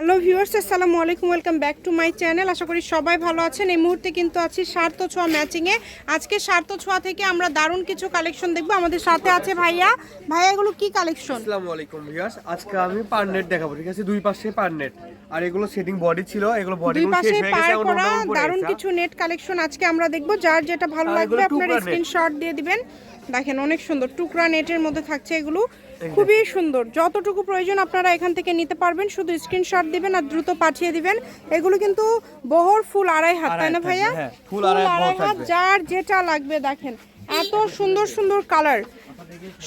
Hello viewers আসসালামু আলাইকুম welcome back to my channel. আশা করি সবাই ভালো আছেন। এই মুহূর্তে কিন্তু আছি সার্থ ছোঁয়া ম্যাচিংয়ে। আজকে সার্থ ছোঁয়া থেকে আমরা দারুণ কিছু কালেকশন দেখব। আমাদের সাথে আছে ভাইয়া। ভাইয়া এগুলো কি কালেকশন? আসসালামু আলাইকুম ভিউয়ার্স আজকে আমি পারনেট দেখাবো ঠিক আছে? দুই পাশে পারনেট আর এগুলো সেটিং বডি ছিল এগুলো বডি দুই পাশে পার করা দারুণ কিছু নেট কালেকশন আজকে আমরা দেখব। যার যেটা ভালো লাগবে আপনার স্ক্রিনশট দিয়ে দিবেন। দেখেন অনেক সুন্দর টুকরা নেটের মধ্যে থাকছে এগুলো। খুবই সুন্দর। যতটুকু প্রয়োজন আপনারা এখান থেকে নিতে পারবেন শুধু স্ক্রিনশট দিবেন আর দ্রুত পাঠিয়ে দিবেন। এগুলো কিন্তু বহর ফুল আড়াই হাত তাই না ভাইয়া? হ্যাঁ, ফুল আড়াই হাত। যার যেটা লাগবে দেখেন। এত সুন্দর সুন্দর কালার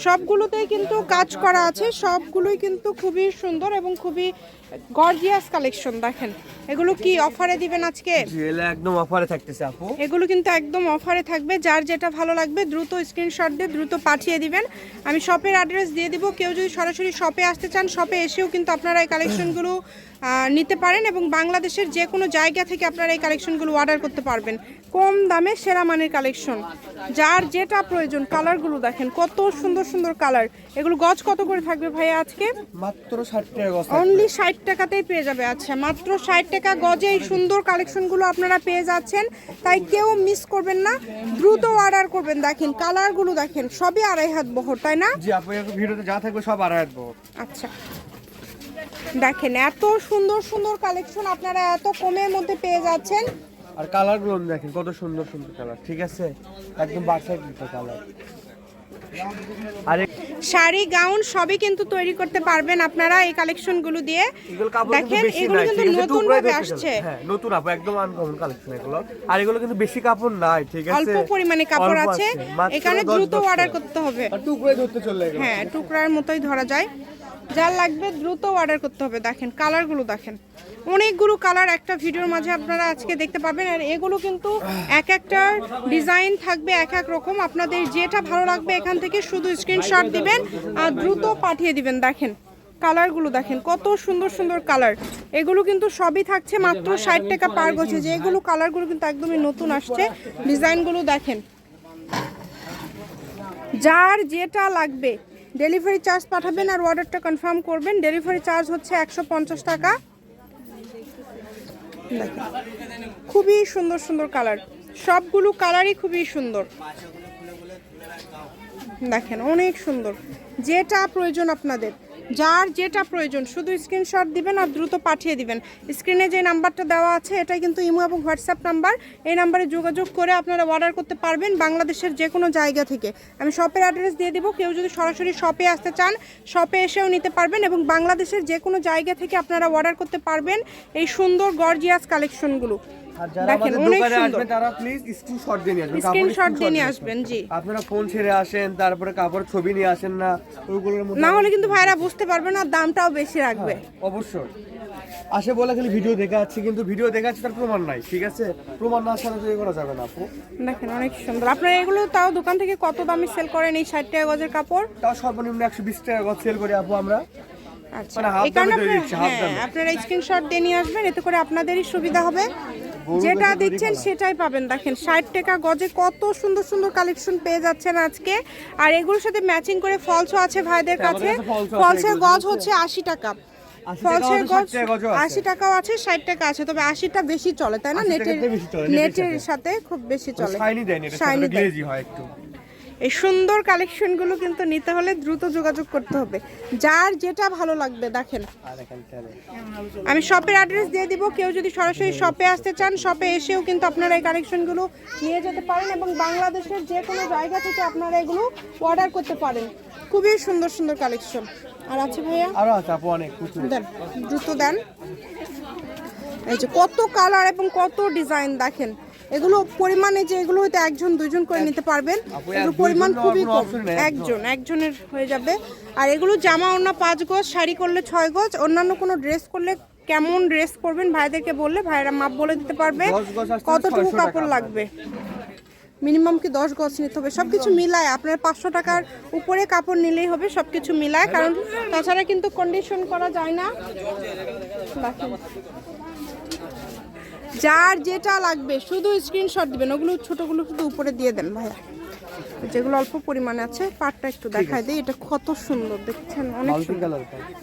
সবগুলোতেই কিন্তু কাজ করা আছে সবগুলোই কিন্তু খুবই সুন্দর এবং খুবই গর্জিয়াস কালেকশন দেখেন। এগুলো কি অফারে দিবেন আজকে? একদম অফারে থাকতেছে আপু। এগুলো কিন্তু একদম অফারে থাকবে যার যেটা ভালো লাগবে দ্রুত স্ক্রিনশট দিয়ে দ্রুত পাঠিয়ে দিবেন। আমি শপের অ্যাড্রেস দিয়ে দিব কেউ যদি সরাসরি শপে আসতে চান শপে এসেও কিন্তু আপনারা এই কালেকশনগুলো নিতে পারেন এবং বাংলাদেশের যে কোনো জায়গা থেকে আপনারা এই কালেকশনগুলো অর্ডার করতে পারবেন। কম দামে সেরা মানের কালেকশন। যার যেটা প্রয়োজন কালারগুলো দেখেন কত সুন্দর সুন্দর কালার। এগুলো গজ কত করে থাকবে ভাইয়া আজকে? মাত্র ষাট টাকা অনলি ষাট টাকাতেই পেয়ে যাবে আচ্ছা মাত্র ষাট টাকা গজে এই সুন্দর কালেকশনগুলো আপনারা পেয়ে যাচ্ছেন। তাই কেউ মিস করবেন না দ্রুত অর্ডার করবেন। দেখেন কালারগুলো দেখেন সবই আড়াই হাত বহর তাই না? জি ভিডিওতে যা থাকবে সব আড়াই আসব আচ্ছা। দেখেন এত সুন্দর সুন্দর কালেকশন আপনারা এত কমের মধ্যে পেয়ে যাচ্ছেন। আর কালারগুলো দেখেন কত সুন্দর সুন্দর কালার ঠিক আছে? একদম বাক্সার কালার শাড়ি গাউন সবই কিন্তু তৈরি করতে পারবেন আপনারা এই কালেকশনগুলো দিয়ে। এগুলো কাপড় কিন্তু দেখেন এগুলো কিন্তু নতুন ভাবে আসছে। হ্যাঁ নতুন আপু একদম আনকমন কালেকশন এগুলো। আর এগুলো কিন্তু বেশি কাপড় নাই ঠিক আছে? অল্প পরিমাণে কাপড় আছে। এখানে দ্রুত অর্ডার করতে হবে। আর টুকরাই ধরতে চলে এগুলো। হ্যাঁ টুকরার মতোই ধরা যায়। যার লাগবে দ্রুত অর্ডার করতে হবে। দেখেন কালারগুলো দেখেন। অনেকগুলো কালার একটা ভিডিওর মাঝে আপনারা আজকে দেখতে পাবেন। আর এগুলো কিন্তু এক একটা ডিজাইন থাকবে এক এক রকম। আপনাদের যেটা ভালো লাগবে এখান থেকে শুধু স্ক্রিনশট দিবেন আর দ্রুত পাঠিয়ে দিবেন। দেখেন কালারগুলো দেখেন, কত সুন্দর সুন্দর কালার এগুলো কিন্তু সবই থাকছে মাত্র ষাট টাকা পার গছে যে এগুলো কালারগুলো কিন্তু একদমই নতুন আসছে। ডিজাইনগুলো দেখেন। যার যেটা লাগবে ডেলিভারি চার্জ পাঠাবেন আর অর্ডারটা কনফার্ম করবেন। ডেলিভারি চার্জ হচ্ছে একশো পঞ্চাশ টাকা। দেখেন, খুবই সুন্দর সুন্দর কালার সবগুলো কালারই খুবই সুন্দর। দেখেন, অনেক সুন্দর। যেটা প্রয়োজন আপনাদের। যার যেটা প্রয়োজন, শুধু স্ক্রিনশট দিবেন আর দ্রুত পাঠিয়ে দিবেন। স্ক্রিনে যে নাম্বারটা দেওয়া আছে, এটা কিন্তু ইমো এবং হোয়াটসঅ্যাপ নাম্বার এই নাম্বারে যোগাযোগ করে আপনারা অর্ডার করতে পারবেন বাংলাদেশের যে কোনো জায়গা থেকে। আমি শপের অ্যাড্রেস দিয়ে দিব, কেউ যদি সরাসরি শপে আসতে চান শপে এসেও নিতে পারবেন এবং বাংলাদেশের যে কোনো জায়গা থেকে আপনারা অর্ডার করতে পারবেন এই সুন্দর গর্জিয়াস যারা দেখেন অনেক সুন্দর। তারা প্লিজ স্ক্রিনশট দিয়ে আসবেন স্ক্রিনশট দিয়ে আসবেন জি। আপনারা ফোন ছেড়ে আসেন তারপরে কাপড় ছবি নিয়ে আসেন না ওইগুলোর মধ্যে না হলে কিন্তু ভাইরা বুঝতে পারবে না দামটাও বেশি রাখবে। অবশ্যই। আসে বলে খালি ভিডিও দেখা যাচ্ছে কিন্তু ভিডিও দেখা যাচ্ছে তার প্রমাণ নাই ঠিক আছে? প্রমাণ না ছাড়া তো করা যাবে না আপু। দেখেন অনেক সুন্দর। আপনারা এগুলো তাও দোকান থেকে কত দামে সেল করেন এই ষাট টাকা গজের কাপড়? তাও সর্বনিম্ন একশো বিশ টাকা গজ সেল করি আপু আমরা। আচ্ছা। মানে এই কারণে আপনারা- half হ্যাঁ স্ক্রিনশট দিয়ে নিয়ে আসবেন এতে করে আপনাদেরই সুবিধা হবে। যেটা দিচ্ছেন সেটাই পাবেন। দেখেন ষাট টাকা গজে কত সুন্দর সুন্দর কালেকশন পেয়ে যাচ্ছেন আজকে। আর এগুলোর সাথে ম্যাচিং করে ফলসও আছে ভাইদের হ্যাঁ, কাছে। ফলসের গজ হচ্ছে- আশি টাকা। ফলসের গজ 60 টাকা গজও আছে। আশি টাকাও আছে ষাট টাকা আছে। তবে আশিটা বেশি চলে তাই না? নেটের নেটের সাথে। খুব বেশি চলে। শাইনি দেয়। গ্লেজি হয় একটু। এই সুন্দর কালেকশনগুলো কিন্তু নিতে হলে দ্রুত যোগাযোগ করতে হবে। যার যেটা ভালো লাগবে দেখেন। আমি শপের অ্যাড্রেস দিয়ে দিব কেউ যদি সরাসরি শপে আসতে চান শপে এসেও কিন্তু আপনারা এই কালেকশনগুলো নিয়ে যেতে পারেন এবং বাংলাদেশের যে কোনো জায়গা থেকে আপনারা এগুলো অর্ডার করতে পারেন। খুবই সুন্দর সুন্দর কালেকশন আর আছে ভাইয়া? আরও আছে আপু অনেক দেন দ্রুত দেন। এই যে কত কালার এবং কত ডিজাইন দেখেন। এগুলো পরিমাণে যে এগুলো হয়তো একজন দুজন করে নিতে পারবেন। এগুলো পরিমাণ খুবই কম। একজন। একজন একজনের হয়ে যাবে। আর এগুলো জামা ওড়না পাঁচ গজ শাড়ি করলে ছয় গজ অন্যান্য কোনো ড্রেস করলে কেমন ড্রেস করবেন ভাইদেরকে বললে ভাইরা মাপ বলে দিতে পারবে। কতটুকু কাপড় লাগবে? মিনিমাম কি দশ গজ নিতে হবে? সব কিছু মিলায় আপনার পাঁচশো টাকার উপরে কাপড় নিলেই হবে সব কিছু মিলায়। কারণ তাছাড়া কিন্তু কন্ডিশন করা যায় না। যার যেটা লাগবে শুধু স্ক্রিনশট দিবেন। ওগুলো ছোটগুলো শুধু উপরে দিয়ে দেন ভাইয়া। যেগুলো অল্প পরিমাণে আছে পাটটা একটু দেখাই দিই। এটা কত সুন্দর দেখছেন? অনেক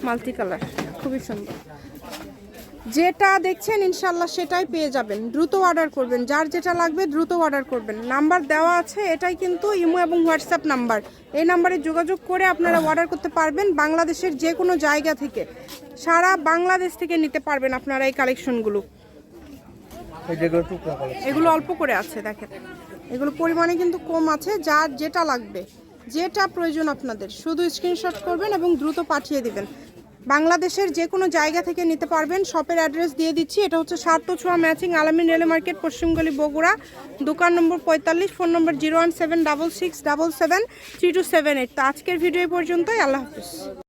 মাল্টি কালার খুবই সুন্দর। যেটা দেখছেন ইনশাল্লাহ সেটাই পেয়ে যাবেন। দ্রুত অর্ডার করবেন। যার যেটা লাগবে দ্রুত অর্ডার করবেন। নাম্বার দেওয়া আছে এটাই কিন্তু ইমো এবং হোয়াটসঅ্যাপ নাম্বার এই নাম্বারে যোগাযোগ করে আপনারা অর্ডার করতে পারবেন বাংলাদেশের যে কোনো জায়গা থেকে। সারা বাংলাদেশ থেকে নিতে পারবেন আপনারা এই কালেকশনগুলো এই যেগুলো টুকরা কালার এগুলো অল্প করে আছে, দেখেন। এগুলো পরিমাণে কিন্তু কম আছে, যার যেটা লাগবে, যেটা প্রয়োজন আপনাদের, শুধু স্ক্রিনশট করবেন এবং দ্রুত পাঠিয়ে দিবেন। বাংলাদেশের যে কোনো জায়গা থেকে নিতে পারবেন শপের অ্যাড্রেস দিয়ে দিচ্ছি। এটা হচ্ছে সাত ছোঁয়া ম্যাচিং আলামিন রেলে মার্কেট পশ্চিমগলি বগুড়া। দোকান নম্বর পঁয়তাল্লিশ, phone number zero one seven double six double seven three two seven eight. তো আজকের ভিডিও পর্যন্তই, আল্লাহ হাফিজ।